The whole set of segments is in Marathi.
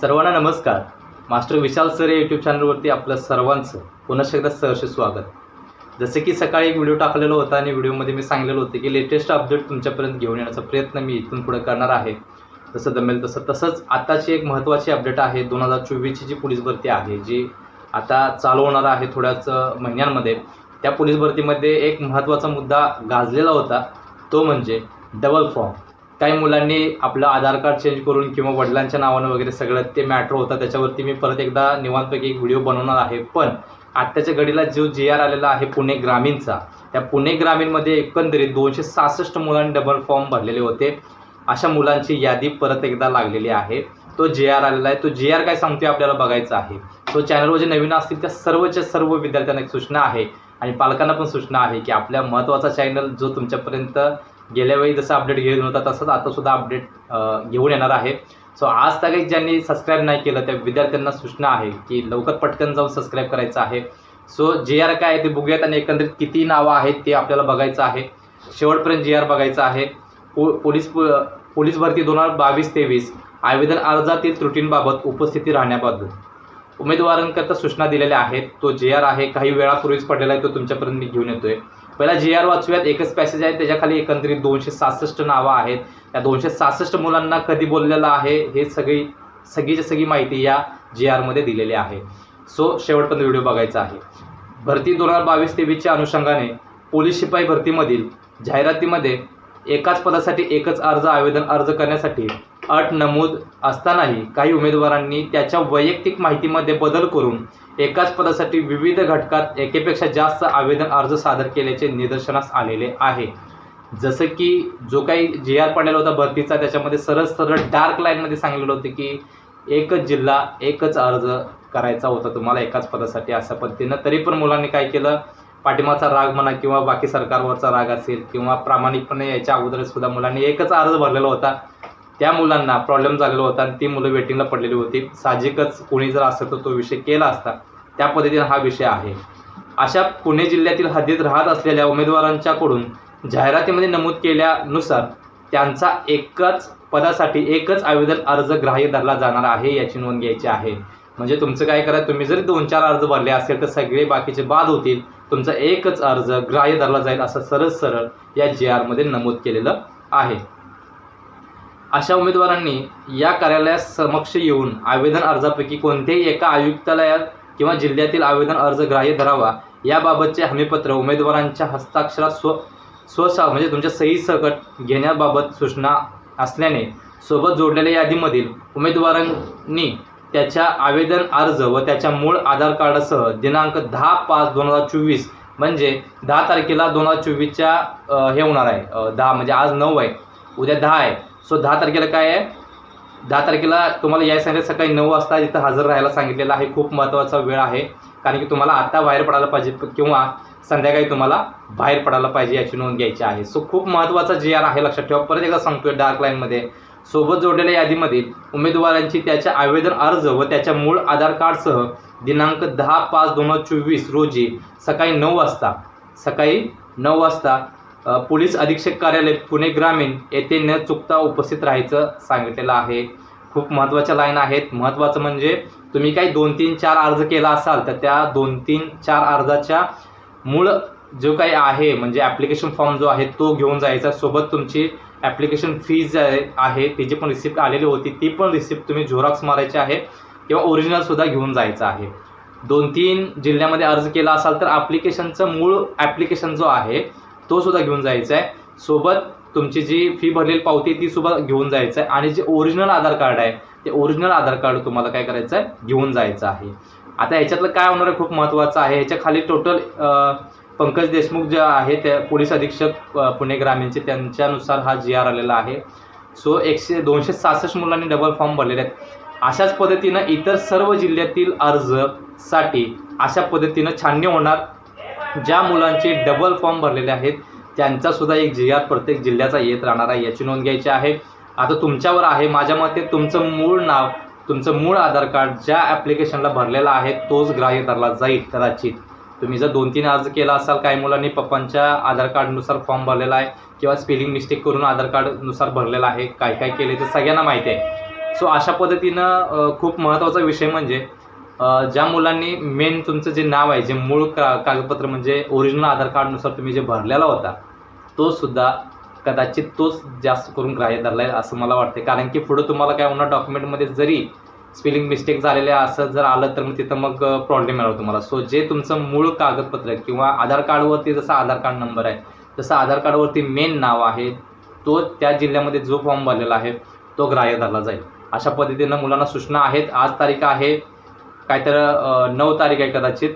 सर्वांना नमस्कार. मास्टर विशाल सर या यूट्यूब चॅनलवरती आपलं सर्वांचं पुन्हा एकदा सहर्ष स्वागत. जसे की सकाळी एक व्हिडिओ टाकलेला होता आणि व्हिडिओमध्ये मी सांगलेलं होतं की लेटेस्ट अपडेट तुमच्यापर्यंत घेऊन येण्याचा प्रयत्न मी इथून पुढे करणार आहे. जसं जमेल तसं तसंच आताची एक महत्त्वाची अपडेट आहे दोन हजार चोवीसची जी पोलीस भरती आहे जी आता चालू होणार आहे थोड्याच महिन्यांमध्ये. त्या पोलीस भरतीमध्ये एक महत्त्वाचा मुद्दा गाजलेला होता तो म्हणजे डबल फॉर्म काही मुलांनी आपलं आधार कार्ड चेंज करून किंवा वडिलांच्या नावानं वगैरे सगळं ते मॅटर होतं. त्याच्यावरती मी परत एकदा निवांतपैकी एक व्हिडिओ बनवणार आहे. पण आत्ताच्या घडीला जो जे आर आलेला आहे पुणे ग्रामीणचा त्या पुणे ग्रामीणमध्ये एकंदरीत दोनशे सहासष्ट मुलांनी डबल फॉर्म भरलेले होते. अशा मुलांची यादी परत एकदा लागलेली आहे. तो जे आर आलेला आहे. तो जे आर काय सांगतोय आपल्याला बघायचा आहे. तो चॅनलवर जे नवीन असतील त्या सर्वच्या सर्व विद्यार्थ्यांना एक सूचना आहे. आणि पालकांना पण सूचना आहे की आपल्या महत्त्वाचा चॅनल जो तुमच्यापर्यंत गेल्या वेळी जसं अपडेट घेऊन होता तसंच आता सुद्धा अपडेट घेऊन येणार आहे. सो आज तक ज्यांनी सबस्क्राईब नाही केलं त्या विद्यार्थ्यांना सूचना आहे की लवकर पटकन जाऊन सबस्क्राईब करायचं आहे. सो जे आर काय आहे ते बघूयात आणि एकंदरीत किती नावं आहेत ते आपल्याला बघायचं आहे. शेवटपर्यंत जे आर बघायचं आहे. पो पोलीस पोलीस भरती दोन हजार बावीस तेवीस आवेदन अर्जातील त्रुटींबाबत उपस्थिती राहण्याबाबत. उमेदवारांकरता सूचना दिलेल्या आहेत. तो जे आर आहे. काही वेळापूर्वीच पडलेला आहे तो तुमच्यापर्यंत मी घेऊन येतोय. पहिला जे आर वाचूयात. एकच पॅसेज आहे. त्याच्याखाली एकंदरीत दोनशे सहासष्ट नावं आहेत. त्या दोनशे सहासष्ट मुलांना कधी बोललेलं आहे हे सगळी सगळीची सगळी माहिती या जे आरमध्ये दिलेली आहे. सो शेवटपर्यंत व्हिडिओ बघायचा आहे. भरती दोन हजार बावीस तेवीसच्या अनुषंगाने पोलीस शिपाई भरतीमधील जाहिरातीमध्ये एकाच पदासाठी एकच अर्ज आवेदन अर्ज करण्यासाठी अट नमूद असतानाही काही उमेदवारांनी त्याच्या वैयक्तिक माहितीमध्ये बदल करून एकाच पदासाठी विविध घटकात एकेपेक्षा जास्त आवेदन अर्ज सादर केल्याचे निदर्शनास आलेले आहे. जसं की जो काही जे आर पडलेला होता भरतीचा त्याच्यामध्ये सरळ सरळ डार्क लाईनमध्ये सांगलेलं होतं की एकच जिल्हा एकच अर्ज करायचा होता तुम्हाला एकाच पदासाठी अशा पद्धतीनं. तरी पण मुलांनी काय केलं? पाठिंबाचा राग म्हणा किंवा बाकी सरकारवरचा राग असेल किंवा प्रामाणिकपणे याच्या अगोदर सुद्धा मुलांनी एकच अर्ज भरलेला होता. त्या मुलांना प्रॉब्लेम झालेला होता आणि ती मुलं वेटिंगला पडलेली होती. साहजिकच कोणी जर असं तर तो विषय केला असता. त्या पद्धतीने हा विषय आहे. अशा पुणे जिल्ह्यातील हद्दीत राहत असलेल्या उमेदवारांच्याकडून जाहिरातीमध्ये नमूद केल्यानुसार त्यांचा एकच पदासाठी एकच आवेदन अर्ज ग्राह्य धरला जाणार आहे याची नोंद घ्यायची आहे. म्हणजे तुमचं काय करा तुम्ही जरी दोन चार अर्ज भरले असेल तर सगळे बाकीचे बाद होतील. तुमचा एकच अर्ज ग्राह्य धरला जाईल असं सरळ सरळ या जे आरमध्ये नमूद केलेलं आहे. अशा उमेदवारांनी या कार्यालयास समक्ष येऊन आवेदन अर्जापैकी कोणत्याही एका आयुक्तालयात किंवा जिल्ह्यातील आवेदन अर्ज ग्राह्य धरावा याबाबतचे हमीपत्र उमेदवारांच्या हस्ताक्षरात स्व स्वसा म्हणजे तुमच्या सही सकट घेण्याबाबत सूचना असल्याने सोबत जोडलेल्या यादीमधील उमेदवारांनी त्याच्या आवेदन अर्ज व त्याच्या मूळ आधार कार्डासह दिनांक दहा पाच दोन हजार चोवीस म्हणजे दहा तारखेला दोन हजार चोवीसच्या हे होणार आहे. दहा म्हणजे आज नऊ आहे. उद्या दहा आहे. सो दहा तारखेला काय आहे? दहा तारखेला तुम्हाला या सांगितलं सकाळी नऊ वाजता इथं हजर राहायला सांगितलेलं आहे. खूप महत्त्वाचा वेळ आहे. कारण की तुम्हाला आता बाहेर पडायला पाहिजे किंवा संध्याकाळी तुम्हाला बाहेर पडायला पाहिजे याची नोंद घ्यायची आहे. सो खूप महत्त्वाचा जे आर आहे. लक्षात ठेवा. परत एकदा सांगतोय डार्क लाईनमध्ये सोबत जोडलेल्या यादीमधील उमेदवारांची त्याच्या आवेदन अर्ज व त्याच्या मूळ आधार कार्डसह दिनांक दहा पाच दोन हजार चोवीस रोजी सकाळी नऊ वाजता सकाळी नऊ वाजता पोलीस अधीक्षक कार्यालय पुणे ग्रामीण येथे न चुकता उपस्थित राहायचं सांगितलेलं आहे. खूप महत्त्वाच्या लाईन आहेत. महत्त्वाचं म्हणजे तुम्ही काही दोन तीन चार अर्ज केला असाल तर त्या दोन तीन चार अर्जाच्या मूळ जो काही आहे म्हणजे ॲप्लिकेशन फॉर्म जो आहे तो घेऊन जायचा. सोबत तुमची ॲप्लिकेशन फीज आहे त्याची पण रिसिप्ट आलेली होती ती पण रिसिप्ट तुम्ही झोरॉक्स मारायची आहे किंवा ओरिजिनलसुद्धा घेऊन जायचं आहे. दोन तीन जिल्ह्यामध्ये अर्ज केला असाल तर ॲप्लिकेशनचं मूळ ॲप्लिकेशन जो आहे तो सुद्धा घेऊन जायचा आहे सोबत तुमची जी फी भरलेली पावती ती सुद्धा घेऊन जायचं आहे आणि जे ओरिजिनल आधार कार्ड आहे ते ओरिजिनल आधार कार्ड तुम्हाला काय करायचं आहे घेऊन जायचं आहे. आता याच्यातलं काय होणार आहे? खूप महत्त्वाचं आहे. याच्याखाली टोटल पंकज देशमुख जे आहे त्या पोलीस अधीक्षक पुणे ग्रामीणचे त्यांच्यानुसार हा जी आर आलेला आहे. सो एकशे दोनशे सहासष्ट मुलांनी डबल फॉर्म भरलेले आहेत. अशाच पद्धतीनं इतर सर्व जिल्ह्यातील अर्जसाठी अशा पद्धतीनं छाननी होणार. ज्या मुलांचे डबल फॉर्म भरलेले आहेत त्यांचा सुद्धा एक जी आर प्रत्येक जिल्ह्याचा येत राहणार आहे याची नोंद घ्यायची आहे. आता तुमच्यावर आहे माझ्या मते तुमचं मूळ नाव तुमचं मूळ आधार कार्ड ज्या ॲप्लिकेशनला भरलेला आहे तोच ग्राह्य धरला जाईल कदाचित. तुम्ही जर दोन तीन अर्ज केला असाल काही मुलांनी पप्पांच्या आधार कार्डनुसार फॉर्म भरलेला आहे किंवा स्पेलिंग मिस्टेक करून आधार कार्डनुसार भरलेला आहे काय काय केले ते सगळ्यांना माहिती आहे. सो अशा पद्धतीनं खूप महत्त्वाचा विषय म्हणजे ज्या मुलांनी मेन तुमचं जे नाव आहे जे मूळ का कागदपत्र म्हणजे ओरिजिनल आधार कार्डनुसार तुम्ही जे भरलेला होता तो सुद्धा कदाचित तोच जास्त करून ग्राह्य धरला आहे असं मला वाटते कारण की पुढं तुम्हाला काय होणार डॉक्युमेंटमध्ये जरी स्पेलिंग मिस्टेक झालेले असं जर आलं तर मग तिथं मग प्रॉब्लेम येणार तुम्हाला. सो जे तुमचं मूळ कागदपत्र आहे किंवा आधार कार्डवरती जसं आधार कार्ड नंबर आहे तसं आधार कार्डवरती मेन नाव आहे तो त्या जिल्ह्यामध्ये जो फॉर्म भरलेला आहे तो ग्राह्य धरला जाईल. अशा पद्धतीनं मुलांना सूचना आहेत आज तारीख आहे काय तर नऊ तारीख आहे कदाचित.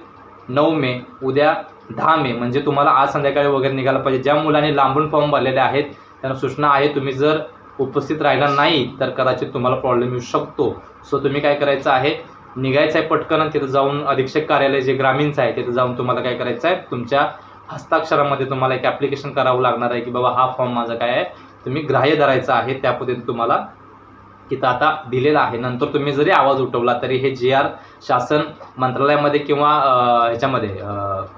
नऊ मे उद्या दहा मे. म्हणजे तुम्हाला आज संध्याकाळी वगैरे निघायला पाहिजे. ज्या मुलांनी लांबून फॉर्म भरलेले आहेत त्यांना सूचना आहे तुम्ही जर उपस्थित राहिला नाही तर कदाचित तुम्हाला प्रॉब्लेम येऊ शकतो. सो तुम्ही काय करायचं आहे निघायचं आहे पटकन तिथं जाऊन अधीक्षक कार्यालय जे ग्रामीणचं आहे तिथं जाऊन तुम्हाला काय करायचं आहे तुमच्या हस्ताक्षरामध्ये तुम्हाला एक ॲप्लिकेशन करावं लागणार आहे की बाबा हा फॉर्म माझा काय आहे. तुम्ही ग्राह्य धरायचा आहे त्या पद्धतीने तुम्हाला तिथं आता दिलेला आहे. नंतर तुम्ही जरी आवाज उठवला तरी हे जे आर शासन मंत्रालयामध्ये किंवा ह्याच्यामध्ये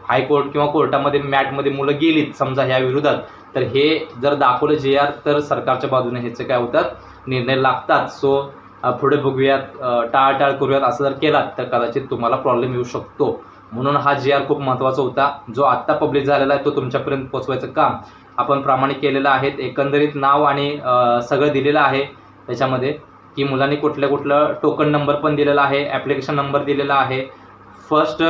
हायकोर्ट किंवा कोर्टामध्ये मॅटमध्ये मुलं गेलीत समजा ह्या विरोधात तर हे जर दाखवलं जे आर तर सरकारच्या बाजूने ह्याचे काय होतात? निर्णय लागतात. सो पुढे बघूयात टाळटाळ करूयात असं जर केलात तर कदाचित तुम्हाला प्रॉब्लेम येऊ शकतो. म्हणून हा जे आर खूप महत्त्वाचा होता. जो आत्ता पब्लिक झालेला आहे तो तुमच्यापर्यंत पोचवायचं काम. आपण प्रामाणिक केलेलं आहे एकंदरीत नाव आणि सगळं दिलेलं आहे. त्याच्यामध्ये की मुलांनी कुठलं कुठलं टोकन नंबर पण दिलेला आहे ॲप्लिकेशन नंबर दिलेला आहे. फर्स्ट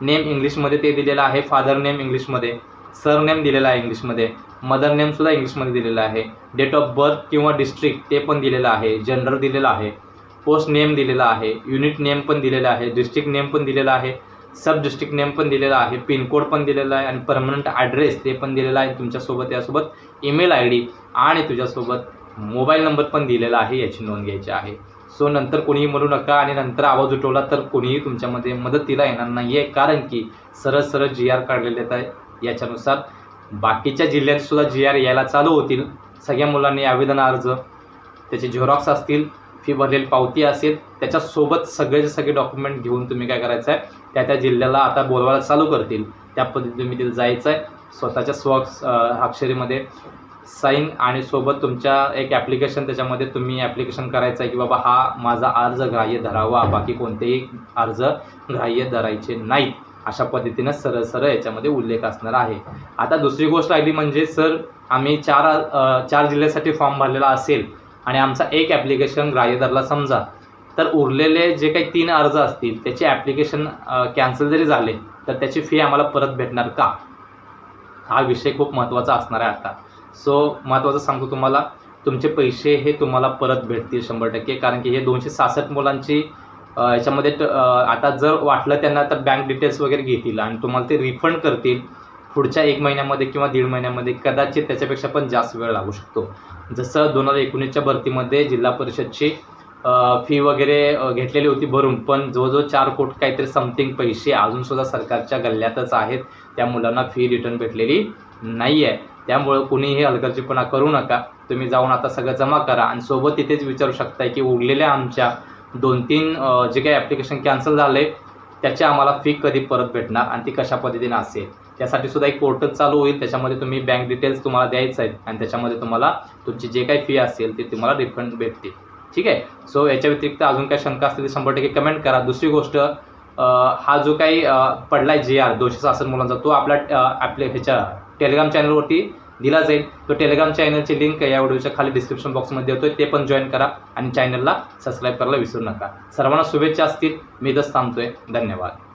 नेम इंग्लिशमध्ये ते दिलेलं आहे फादर नेम इंग्लिशमध्ये. सर नेम दिलेला आहे इंग्लिशमध्ये. मदर नेमसुद्धा इंग्लिशमध्ये दिलेलं आहे. डेट ऑफ बर्थ किंवा डिस्ट्रिक्ट ते पण दिलेलं आहे. जेंडर दिलेलं आहे. पोस्ट नेम दिलेला आहे. युनिट नेम पण दिलेलं आहे. डिस्ट्रिक्ट नेम पण दिलेलं आहे. सब डिस्ट्रिक्ट नेम पण दिलेला आहे. पिनकोड पण दिलेला आहे. आणि परमनंट ॲड्रेस ते पण दिलेला आहे तुमच्यासोबत यासोबत ईमेल आय डी आणि तुझ्यासोबत मोबाईल नंबर पण दिलेला आहे याची नोंद घ्यायची आहे. सो नंतर कोणीही म्हणू नका आणि नंतर आवाज उठवला तर कोणीही तुमच्यामध्ये मदतीला येणार नाही आहे कारण की सरळ सरळ जी आर काढलेले आहेत याच्यानुसार. बाकीच्या जिल्ह्यात सुद्धा जी आर यायला चालू होतील. सगळ्या मुलांनी आवेदन अर्ज त्याचे झेरॉक्स असतील फी भरलेली पावती असेल त्याच्यासोबत सगळेचे सगळे डॉक्युमेंट घेऊन तुम्ही काय करायचं आहे त्या त्या जिल्ह्याला आता बोलवायला चालू करतील. त्या पद्धतीने तुम्ही तिथे जायचं आहे स्वतःच्या स्व अक्षरीमध्ये साईन आणि सोबत तुमच्या एक ॲप्लिकेशन त्याच्यामध्ये तुम्ही ॲप्लिकेशन करायचं आहे की बाबा हा माझा अर्ज ग्राह्य धरावा बाकी कोणतेही अर्ज ग्राह्य धरायचे नाहीत. अशा पद्धतीनं सरळ सरळ याच्यामध्ये उल्लेख असणार आहे. आता दुसरी गोष्ट राहिली म्हणजे सर आम्ही चार चार जिल्ह्यासाठी फॉर्म भरलेला असेल आणि आमचा एक ॲप्लिकेशन ग्राह्य धरला समजा तर उरलेले जे काही तीन अर्ज असतील त्याचे ॲप्लिकेशन कॅन्सल जरी झाले तर त्याची फी आम्हाला परत भेटणार का? हा विषय खूप महत्त्वाचा असणार आहे आता. सो महत्त्वाचं सांगतो तुम्हाला तुमचे पैसे हे तुम्हाला परत भेटतील शंभर टक्के. कारण की हे दोनशे सहासष्ट मुलांची याच्यामध्ये ट- आता जर वाटलं त्यांना तर बँक डिटेल्स वगैरे घेतील आणि तुम्हाला ते रिफंड करतील पुढच्या एक महिन्यामध्ये किंवा दीड महिन्यामध्ये. कदाचित त्याच्यापेक्षा पण जास्त वेळ लागू शकतो. जसं दोन हजार एकोणीसच्या भरतीमध्ये जिल्हा परिषदची फी वगैरे घेतलेली होती भरून पण जवळजवळ चार कोट काहीतरी समथिंग पैसे अजूनसुद्धा सरकारच्या गल्ल्यातच आहेत. त्या मुलांना फी रिटर्न भेटलेली नाही आहे त्यामुळं कुणीही हलगर्जीपणा करू नका. तुम्ही जाऊन आता सगळं जमा करा. आणि सोबत तिथेच विचारू शकताय की उरलेल्या आमच्या दोन तीन जे काही ॲप्लिकेशन कॅन्सल झाले त्याची आम्हाला फी कधी परत भेटणार आणि ती कशा पद्धतीने असेल? त्यासाठी सुद्धा एक पोर्टल चालू होईल. त्याच्यामध्ये तुम्ही बँक डिटेल्स तुम्हाला द्यायचं आहेत आणि त्याच्यामध्ये तुम्हाला तुमची जे काही फी असेल ते तुम्हाला रिफंड भेटतील. ठीक आहे? सो याच्या व्यतिरिक्त अजून काही शंका असतील तर शंभर टक्के कमेंट करा. दुसरी गोष्ट हा जो काही पडला आहे जे आर दोनशे सहासष्ट मुलांचा तो आपल्या आपल्या ह्याच्या टेलिग्राम चॅनलवरती दिला जाईल. तो टेलिग्राम चॅनलची लिंक या व्हिडिओच्या खाली डिस्क्रिप्शन बॉक्समध्ये देतोय ते पण जॉईन करा आणि चॅनलला सबस्क्राईब करायला विसरू नका. सर्वांना शुभेच्छा असतील. मी इथंच थांबतोय. धन्यवाद.